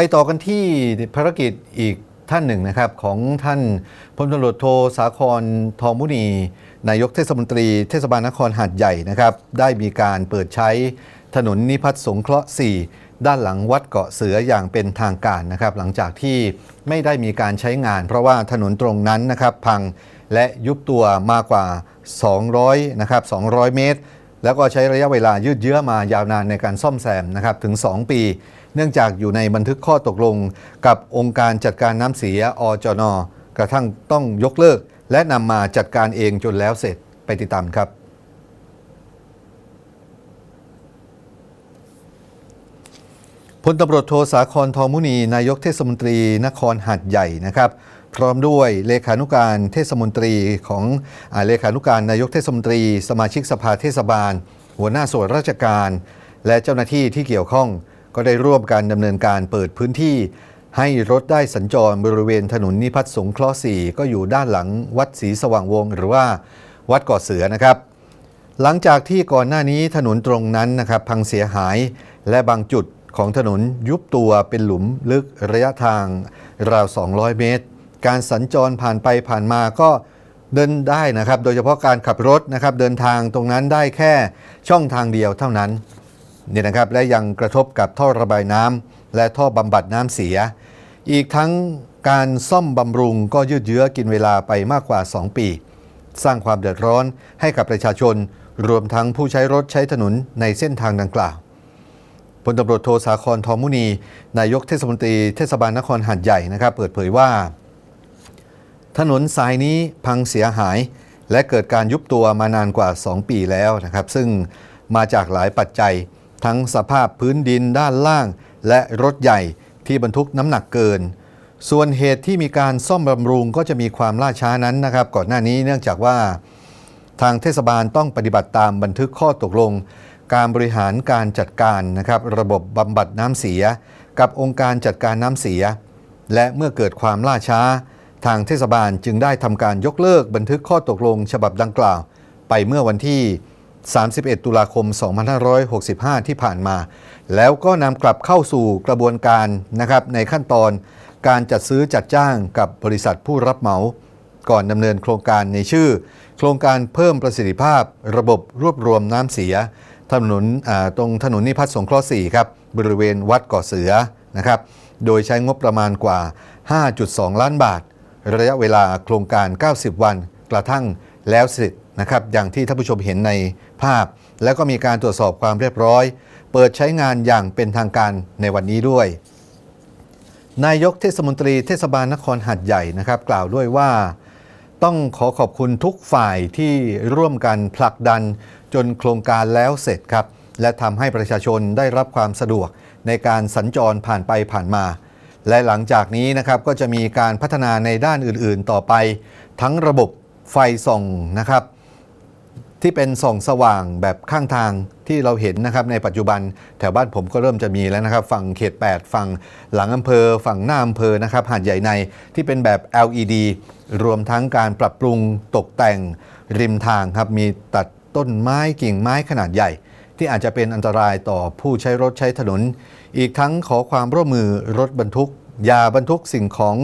ไปต่อกันที่ภารกิจอีกท่านหนึ่งนะครับ ของท่านพลตำรวจโทสาครทองมุนี นายกเทศมนตรีเทศบาลนครหาดใหญ่นะครับ ได้มีการเปิดใช้ถนนนิพัฒน์สงเคราะห์ 4 ด้านหลังวัดเกาะเสืออย่างเป็นทางการนะครับ หลังจากที่ไม่ได้มีการใช้งาน เพราะว่าถนนตรงนั้นนะครับ พังและยุบตัวมากกว่า 200 นะครับ 200 เมตร แล้วก็ใช้ระยะเวลายืดเยื้อมายาวนานในการซ่อมแซมนะครับถึง 2 ปี เนื่องจากอยู่ในบันทึกข้อตกลง กับองค์การจัดการน้ำเสียอจน กระทั่งต้องยกเลิก และนำมาจัดการเองจนแล้วเสร็จไปติดตามครับ พลตำรวจโทสาครทองมุนี นายกเทศมนตรีนครหัดใหญ่นะครับ พร้อมด้วยเลขานุการเทศมนตรีของอเลขานุการนายกเทศมนตรี สมาชิกสภาเทศบาล หัวหน้าส่วนราชการ และเจ้าหน้าที่ที่เกี่ยวข้อง ก็ได้ร่วมกันดำเนินการเปิดพื้นที่ ให้รถได้สัญจรบริเวณถนนนิพัฒน์สงเคราะห์4ก็อยู่ด้านหลังวัดศรีสว่างวงศ์หรือว่าวัดกาะเสือนะครับหลังจากที่ก่อนหน้านี้ถนนตรงนั้นนะครับพังเสียหายและบางจุด ของถนนยุบตัวเป็นหลุมลึกระยะทางราว 200 เมตร การสัญจรผ่านไปผ่านมาก็เดินได้นะครับ โดยเฉพาะการขับรถนะครับเดินทางตรงนั้นได้แค่ช่องทางเดียวเท่านั้นนี่นะครับและยังกระทบกับท่อระบายน้ำและท่อบำบัดน้ำเสีย อีกทั้งการซ่อมบำรุงก็ยืดเยื้อกินเวลาไปมากกว่า 2 ปี สร้างความเดือดร้อนให้กับประชาชน รวมทั้งผู้ใช้รถใช้ถนนในเส้นทางดังกล่าว ลตำรวจโทสาครทองมุนี นายกเทศมนตรีเทศบาลนครหาดใหญ่นะครับ เปิดเผยว่า ถนนสายนี้พังเสียหาย และเกิดการยุบตัวมานานกว่า 2 ปีแล้วนะครับ ซึ่งมาจากหลายปัจจัย ทั้งสภาพพื้นดินด้านล่าง และรถใหญ่ที่บรรทุกน้ำหนักเกิน ส่วนเหตุที่มีการซ่อมบำรุงก็จะมีความล่าช้านั้นนะครับ ก่อนหน้านี้เนื่องจากว่า ทางเทศบาลต้องปฏิบัติตามบันทึกข้อตกลง การบริหารการจัดการนะครับระบบบำบัดน้ำเสีย กับองค์การจัดการน้ำเสีย และเมื่อเกิดความล่าช้า ทางเทศบาลจึงได้ทำการยกเลิกบันทึกข้อตกลงฉบับดังกล่าว ไปเมื่อวันที่ 31 ตุลาคม 2565 ที่ผ่านมา แล้วก็นำกลับเข้าสู่กระบวนการนะครับในขั้นตอนการจัดซื้อจัดจ้างกับบริษัทผู้รับเหมา ก่อนดำเนินโครงการในชื่อ โครงการเพิ่มประสิทธิภาพ ระบบรวบรวมน้ำเสีย ถนนตรงถนนนิพัฒน์สงเคราะห์4ครับบริเวณวัดกาะเสือนะครับโดยใช้งบประมาณกว่า 5.2 ล้านบาท ระยะเวลาโครงการ 90 วันกระทั่งแล้วเสร็จนะครับอย่างที่ท่านผู้ชมเห็นในภาพ แล้วก็มีการตรวจสอบความเรียบร้อย เปิดใช้งานอย่างเป็นทางการในวันนี้ด้วย นายกเทศมนตรีเทศบาลนครหัดใหญ่นะครับ กล่าวด้วยว่า ต้องขอขอบคุณทุกฝ่ายที่ร่วมกันผลักดันจนโครงการแล้วเสร็จครับ และทำให้ประชาชนได้รับความสะดวกในการสัญจรผ่านไปผ่านมา และหลังจากนี้นะครับก็จะมีการพัฒนาในด้านอื่นๆต่อไป ทั้งระบบไฟส่องนะครับ ที่เป็นส่องสว่างแบบข้างทางที่เราเห็นนะครับในปัจจุบันแถวบ้านผมก็เริ่มจะมีแล้วนะครับ ฝั่งเขต 8 ฝั่งหลังอำเภอ ฝั่งหน้าอำเภอนะครับหาดใหญ่ในที่เป็นแบบ LED รวมทั้งการปรับปรุงตกแต่งริมทางครับมีตัดต้นไม้กิ่งไม้ขนาดใหญ่ ที่อาจจะเป็นอันตรายต่อผู้ใช้รถใช้ถนน อีกทั้งขอความร่วมมือรถบรรทุกอย่าบรรทุกสิ่งของ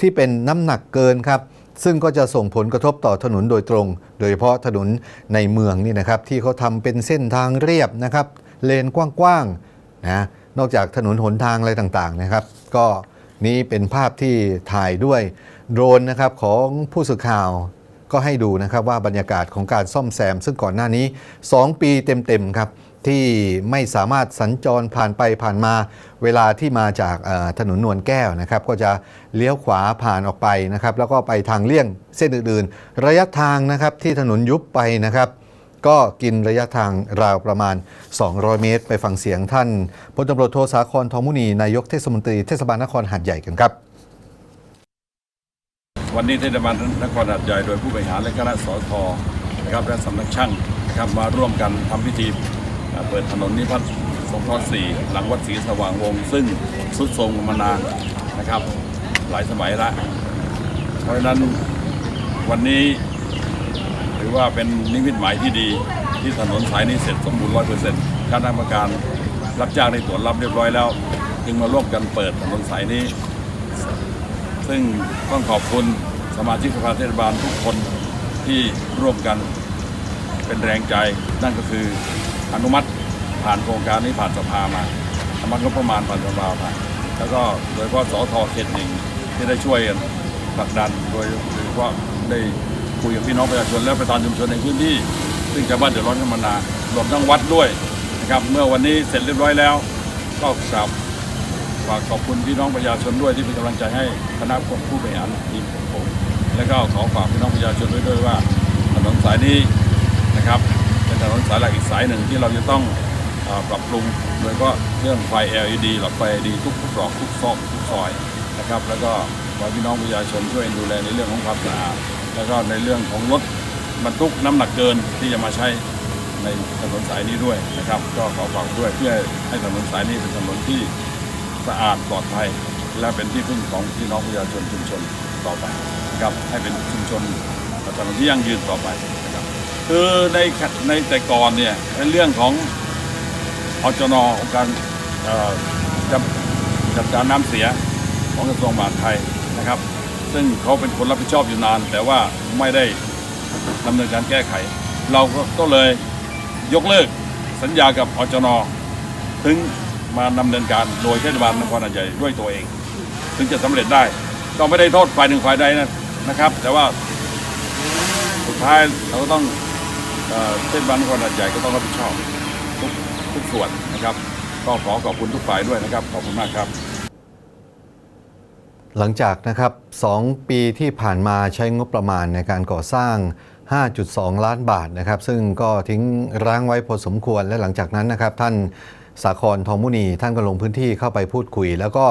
ที่เป็นน้ำหนักเกินครับ ซึ่งก็จะส่งผลกระทบต่อถนนโดยตรง โดยเฉพาะถนนในเมืองนี่นะครับ ที่เขาทำเป็นเส้นทางเรียบนะครับ เลนกว้างๆนะนอกจากถนนหนทางอะไรต่างๆนะครับ ก็นี่เป็นภาพที่ถ่ายด้วยโดรนนะครับของผู้สื่อข่าวก็ให้ดูนะครับว่าบรรยากาศของการซ่อมแซม ซึ่งก่อนหน้านี้ 2 ปีเต็มๆครับ ที่ไม่สามารถสัญจรผ่านไปผ่านมา เวลาที่มาจากถนนนวลแก้วนะครับ ก็จะเลี้ยวขวาผ่านออกไปนะครับ แล้วก็ไปทางเลี่ยงเส้นอื่นๆ ระยะทางนะครับที่ถนนยุบไปนะครับ ก็กินระยะทางราวประมาณ 200 เมตร ไปฟังเสียงท่านพลตำรวจโทสาครทองมุนีนายกเทศมนตรีเทศบาลนครหาดใหญ่กันครับวันนี้เทศบาลนครหาดใหญ่โดยผู้บริหารและคณะสทนะครับและสำนักช่างนะครับมาร่วมกันทำพิธี เปิดถนนนิพัฒน์สงเคราะห์สี่หลังวัดศรีสว่างวงศ์ซึ่งสุดทรมมานานนะครับ หลายสมัยละ เพราะฉะนั้นวันนี้ถือว่าเป็นนิมิตหมายที่ดีที่ถนนสายนี้เสร็จสมบูรณ์ร้อยเปอร์เซ็นต์คณะกรรมการรับจ้างในตรวจรับเรียบร้อยแล้ว จึงมาร่วมกันเปิดถนนสายนี้ ซึ่งต้องขอบคุณสมาชิกสภาเทศบาลทุกคนที่ร่วมกันเป็นแรงใจนั่นก็คือ อนุมัติผ่านโครงการนี้ผ่านสภามาอนุมัติงบประมาณผ่านสภามาแล้วก็โดยเฉพาะสอทอเขตหนึ่งที่ได้ช่วยกันผลักดันโดยโดยเฉพาะได้คุยกับพี่น้องประชาชนและประธานชุมชนในพื้นที่ ซึ่งชาวบ้านเดือดร้อนกันมานานรวมทั้งวัดด้วยนะครับเมื่อวันนี้เสร็จเรียบร้อยแล้ว ก็กราบฝากขอบคุณพี่น้องประชาชนด้วยที่เป็นกำลังใจให้คณะผู้บริหารทีมของผมและก็ขอฝากพี่น้องประชาชนด้วยด้วยว่าถนนสายนี้นะครับ ถนนสายหลักอีกสายหนึ่งที่เราจะต้องอปรับปรุงโดยเฉพาะเรื่องไฟ LED หลอดไฟ LED ทุกตรอกทุกซอกทุกซอยนะครับ แล้วก็ขอพี่น้องประชาชนช่วยดูแลในเรื่องของความสะอาดแล้วก็ในเรื่องของรถบรรทุกน้ำหนักเกินที่จะมาใช้ในถนนสายนี้ด้วยนะครับ ก็ขอฝากด้วยเพื่อให้ถนนสายนี้เป็นถนนที่สะอาดปลอดภัย และเป็นที่พึ่งของพี่น้องประชาชนชุมชนต่อไปนะครับให้เป็นชุมชนถนนที่ยั่งยืนต่อไปนะครับ คือในในแต่ก่อนเนี่ยในเรื่องของอจนองการจัดจัดการน้ำเสียของกระทรวงมหาดไทยนะครับ ซึ่งเขาเป็นคนรับผิดชอบอยู่นาน แต่ว่าไม่ได้ดำเนินการแก้ไข เราก็ก็เลยยกเลิกสัญญากับอจนถึงมาดำเนินการโดยเทศบาลนครหาดใหญ่ด้วยตัวเอง ถึงจะสำเร็จได้ก็ไม่ได้โทษฝ่ายหนึ่งฝ่ายใดนะนะครับ แต่ว่าสุดท้ายเราก็ต้อง เทศบาลนครหาดใหญ่ก็ต้องรับผิดชอบทุกทุกส่วนนะครับ ก็ขอขอบคุณทุกฝ่ายด้วยนะครับ ขอบคุณมากครับ หลังจากนะครับ 2 ปีที่ผ่านมาใช้งบประมาณในการก่อสร้าง 5.2 ล้านบาทนะครับ ซึ่งก็ทิ้งร้างไว้พอสมควรและหลังจากนั้นนะครับ ท่านสาครทองมุนีท่านก็ลงพื้นที่เข้าไปพูดคุย แล้วก็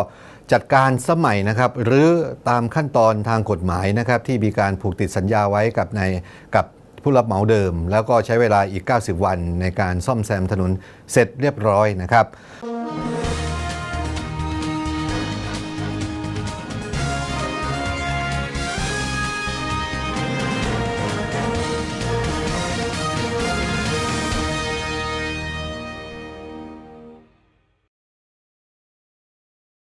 จัดการสมัยนะครับ หรือตามขั้นตอนทางกฎหมายนะครับ ที่มีการผูกติดสัญญาไว้กับในกับ ผู้รับเหมาเดิม แล้วก็ใช้เวลาอีก 90 วันในการซ่อมแซมถนนเสร็จเรียบร้อยนะครับ